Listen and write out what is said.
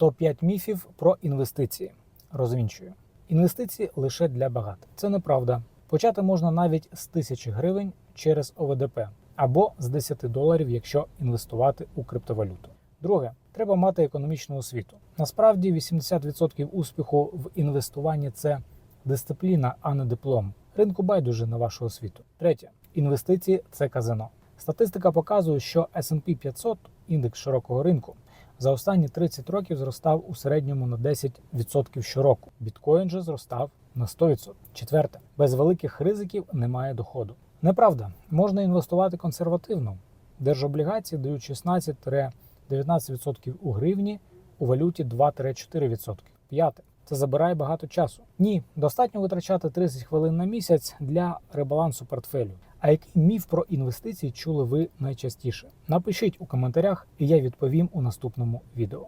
Топ-5 міфів про інвестиції. Розвінчую. Інвестиції лише для багатих. Це неправда. Почати можна навіть з тисячі гривень через ОВДП або з 10 доларів, якщо інвестувати у криптовалюту. Друге, треба мати економічну освіту. Насправді 80% успіху в інвестуванні це дисципліна, а не диплом. Ринку байдуже на вашу освіту. Третє, інвестиції це казино. Статистика показує, що S&P 500, індекс широкого ринку, за останні 30 років зростав у середньому на 10% щороку. Біткоін же зростав на 100%. Четверте, без великих ризиків немає доходу. Неправда, можна інвестувати консервативно. Держоблігації дають 16-19% у гривні, у валюті 2-4%. П'яте. Це забирає багато часу. Ні, достатньо витрачати 30 хвилин на місяць для ребалансу портфелю. А який міф про інвестиції чули ви найчастіше? Напишіть у коментарях, і я відповім у наступному відео.